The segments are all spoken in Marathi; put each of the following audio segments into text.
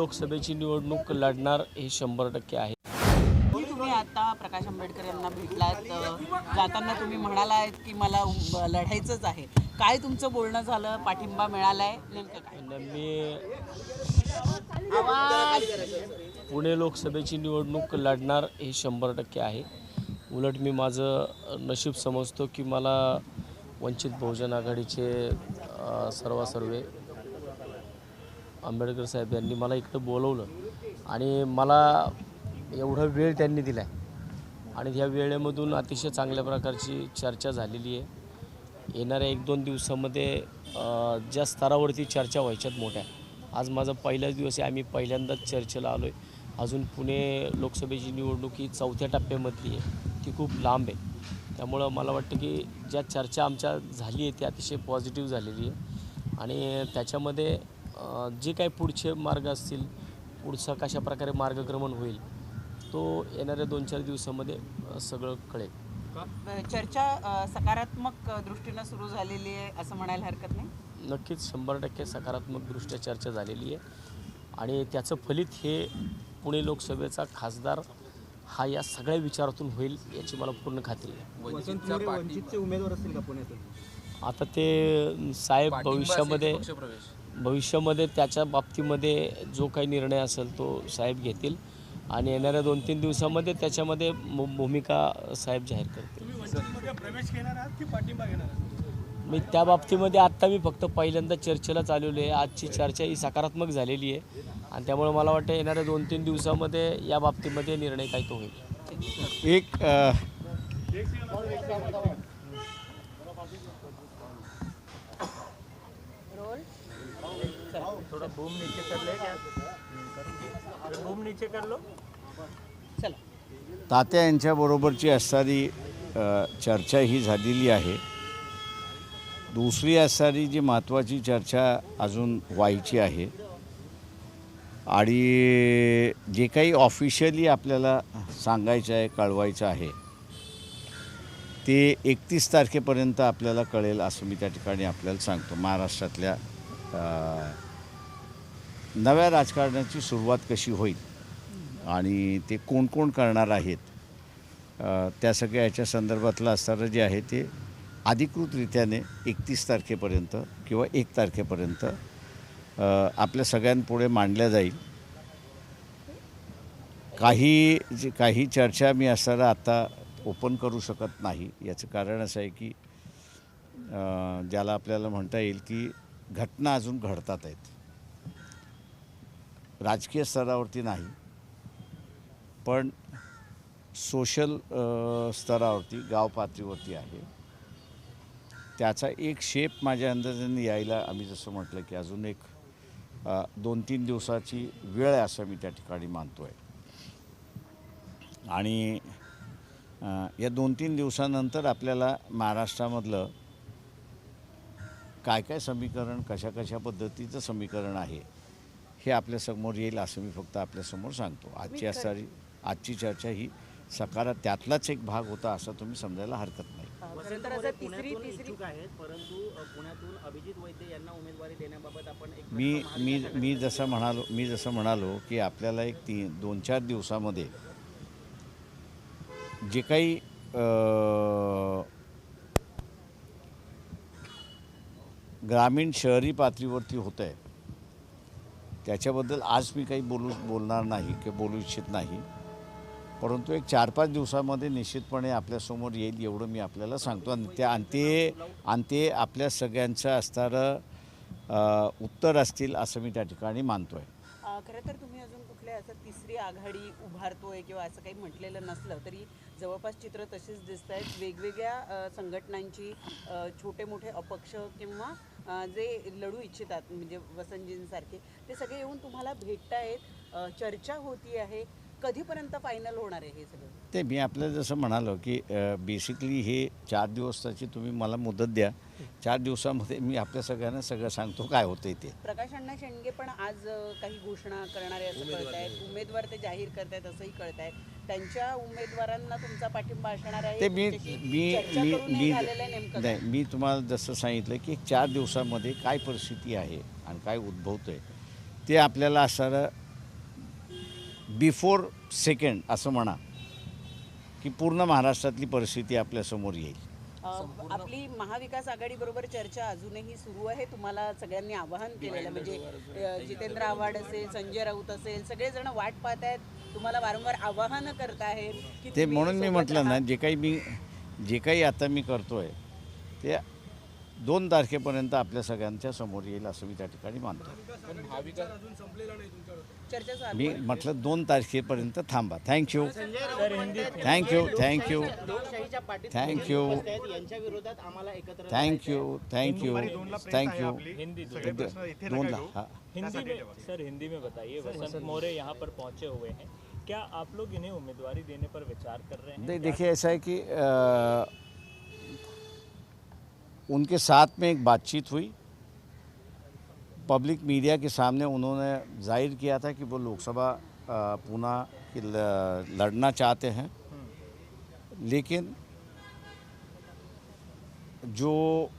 लोकसभेची निवडणूक लढणार हे शंभर टक्के आहे. तुम्ही आता प्रकाश आंबेडकर यांना भेटलात जाताना तुम्ही म्हणालात की मला लढायचंच आहे. काय तुमचं बोलणं झालं? पाठिंबा मिळालाय? नेमकं काय? मी पुणे लोकसभेची निवडणूक लढणार हे शंभर टक्के आहे. उलट मी माझं नशीब समजतो की मला वंचित बहुजन आघाडीचे सर्वासर्वे आंबेडकर साहेब यांनी मला इकडं बोलवलं आणि मला एवढा वेळ त्यांनी दिला आहे आणि ह्या वेळेमधून अतिशय चांगल्या प्रकारची चर्चा झालेली आहे. येणाऱ्या एक दोन दिवसामध्ये ज्या स्तरावरती चर्चा व्हायच्यात मोठ्या. आज माझा पहिलाच दिवस आहे आम्ही पहिल्यांदाच चर्चेला आलो आहे अजून पुणे लोकसभेची निवडणूक ही चौथ्या टप्प्यामधली आहे. ती खूप लांब आहे. त्यामुळं मला वाटतं की ज्या चर्चा आमच्या झाली आहे ती अतिशय पॉझिटिव्ह झालेली आहे. आणि त्याच्यामध्ये जे काही पुढचे मार्ग असतील पुढचा कशा प्रकारे मार्गक्रमण होईल तो येणाऱ्या दोन चार दिवसामध्ये सगळं कळेल. चर्चा सकारात्मक दृष्टीनं सुरू झालेली आहे असं म्हणायला हरकत नाही? नक्कीच शंभर टक्के सकारात्मकदृष्ट्या चर्चा झालेली आहे. आणि त्याचं फलित हे पुणे लोकसभेचा खासदार हा या सगळ्या विचारातून होईल याची मला पूर्ण खात्री आहे. वसंत मोरे वंचितचे उमेदवार असतील का पुण्यातून? आता ते साहेब भविष्यामध्ये भविष्यामध्ये त्याच्या बाबतीमध्ये जो काही निर्णय असेल तो साहेब घेतील. आणि येणाऱ्या दोन तीन दिवसामध्ये त्याच्यामध्ये भू- भूमिका साहेब जाहीर करतील. प्रवेश घेणार आहात की पाठिंबा घेणार आहात? मी त्या बाबतीमध्ये आत्ता मी फक्त पहिल्यांदा चर्चेला चालवली आहे आजची चर्चा ही सकारात्मक झालेली आहे. आणि त्यामुळे मला वाटतं येणाऱ्या दोन तीन दिवसामध्ये या बाबतीमध्ये निर्णय काय तो होईल. एक थोड़ा बूम नीचे कर ले. क्या बूम नीचे कर लो. चला. तात्या यांच्याबरोबरची असणारी चर्चा ही झालेली आहे. दुसरी असणारी जी महत्त्वाची चर्चा अजून व्हायची आहे. आणि जे काही ऑफिशियली आपल्याला सांगायचं आहे कळवायचं आहे ते एकतीस तारखेपर्यंत आपल्याला कळेल असं मी त्या ठिकाणी आपल्याला सांगतो. महाराष्ट्रातल्या नव्या राजकारणाची सुरुवात कशी होईल आणि ते कोण कोण करणार आहेत त्या सगळ्या याच्या संदर्भातलं असणारं जे आहे ते अधिकृतरित्याने एकतीस तारखेपर्यंत किंवा एक तारखेपर्यंत आपल्या सगळ्यांपुढे मांडल्या जाईल. काही जे काही चर्चा मी असणारं आता ओपन करू शकत नाही. याचं कारण असं आहे की ज्याला आपल्याला म्हणता येईल की घटना अजून घडतात आहेत. राजकीय स्तरावरती नाही पण सोशल स्तरावरती गाव पातळीवरती आहे. त्याचा एक शेप माझ्या अंदाजाने यायला आम्ही जसं म्हटलं की अजून एक दोन तीन दिवसाची वेळ आहे असं मी त्या ठिकाणी मानतो आहे आणि या दोन तीन दिवसानंतर आपल्याला महाराष्ट्रामधलं काय काय समीकरण कशा कशा पद्धतीचं समीकरण आहे हे आपल्यासमोर येईल असं मी फक्त आपल्यासमोर सांगतो. आजची असणारी आजची चर्चा ही सकारात त्यातलाच एक भाग होता असं तुम्ही समजायला हरकत नाही. अ, खरं तर असं तिसरी तिसरी इच्छुक आहेत परंतु अ, पुण्यातून अभिजित वैद्य यांना उमेदवारी देण्याबाबत आपण एक मी मी मी जसं म्हणालो मी जसं म्हणालो की आपल्याला एक ती दोन चार दिवसामध्ये जे काही ग्रामीण शहरी पातळीवरती होतं आहे त्याच्याबद्दल आज मी काही बोलू बोलणार नाही किंवा बोलू इच्छित नाही. परंतु एक चार पाच दिवसामध्ये निश्चितपणे आपल्यासमोर येईल एवढं मी आपल्याला सांगतो. आणि त्या आणि ते आणि ते आपल्या सगळ्यांचं असणारं उत्तर असतील असं मी त्या ठिकाणी मानतो आहे खरं तर तुम्ही अजून कुठल्या असं तिसरी आघाडी उभारतोय किंवा असं काही म्हटलेलं नसलं तरी जवळपास चित्र तशीच दिसत आहेत वेगवेगळ्या संघटनांची छोटे मोठे अपक्ष किंवा जे लढू इच्छितात म्हणजे वसंतजींसारखे ते सगळे येऊन तुम्हाला भेटतायत. अ, चर्चा होती आहे. कधीपर्यंत फायनल होणार आहे हे सगळं? ते मी आपल्याला जसं म्हणालो की बेसिकली हे चार दिवसाची तुम्ही मला मुदत द्या. चार दिवसामध्ये मी आपल्या सगळ्यांना सगळं सांगतो काय होतं ते. प्रकाश अण्णा शेंडगे पण आज अ, काही घोषणा करणारे असं कळत आहेत उमेदवार ते जाहीर करतायत असंही कळत आहे त्यांच्या उमेदवारांना तुमचा पाठिंबा असणार आहे. ते मी मी चर्चा मी हे मी झालेलं आहे नेमकं. काय? नाही मी तुम्हाला जसं सांगितलं की चार दिवसामध्ये काय परिस्थिती आहे आणि काय उद्भवतं आहे ते आपल्याला असणारं बिफोर सेकंड असं म्हणा की पूर्ण महाराष्ट्रातली परिस्थिती आपल्यासमोर येईल. आपली महाविकास आघाडी बरोबर चर्चा अजूनही सुरू आहे. तुम्हाला सगळ्यांनी आवाहन केलेलं म्हणजे जितेंद्र आव्हाड असेल संजय राऊत असेल सगळेजण वाट पाहत आहेत. तुम्हाला वारंवार आवाहन करतायत की ते म्हणून मी म्हटलं ना. जे काही मी जे काही आता मी करतोय ते दोन तारखेपर्यंत आपल्या सगळ्यांच्या समोर येईल असं मी त्या ठिकाणी मानतो. मी म्हटलं दोन तारखेपर्यंत थांबा. Thank you thank you thank you thank you thank you thank you Hindi दो दोन ला हिंदी में सर हिंदी में बताइए वसंत मौर्य यहाँ पर पहुंचे हुए हैं। क्या आप लोग इन्हें उम्मीदवारी देने पर विचार कर रहे हैं? नहीं देखिए ऐसा है कि उनके साथ में एक बातचीत हुई। पब्लिक मीडिया के सामने उन्होंने ज़ाहिर किया था कि वो लोकसभा पूना की लड़ना चाहते हैं। लेकिन जो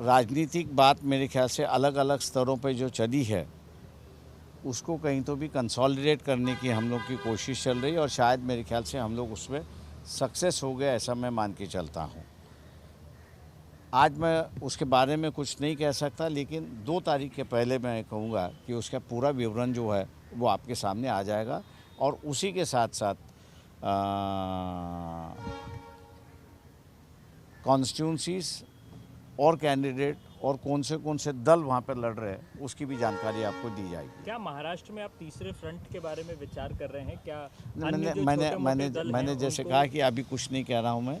राजनीतिक बात मेरे ख्याल से अलग अलग स्तरों पर जो चली है, उसको कहीं तो भी कंसोलिडेट करने की हम लोग की कोशिश चल रही है और शायद मेरे ख्याल से हम लोग उसमें सक्सेस हो गए ऐसा मैं मान के चलता हूँ। आज मैं उसके बारे में कुछ नहीं कह सकता लेकिन दो तारीख के पहले मैं कहूँगा कि उसका पूरा विवरण जो है वो आपके सामने आ जाएगा। और उसी के साथ साथ कॉन्स्टिट्यूंसीज और कैंडिडेट और कौन से कौन से दल वहाँ पर लड़ रहे हैं उसकी भी जानकारी आपको दी जाएगी। क्या महाराष्ट्र में आप तीसरे फ्रंट के बारे में विचार कर रहे हैं? क्या मैंने मैंने मैंने मैंने जैसे कहा कि अभी कुछ नहीं कह रहा हूँ मैं।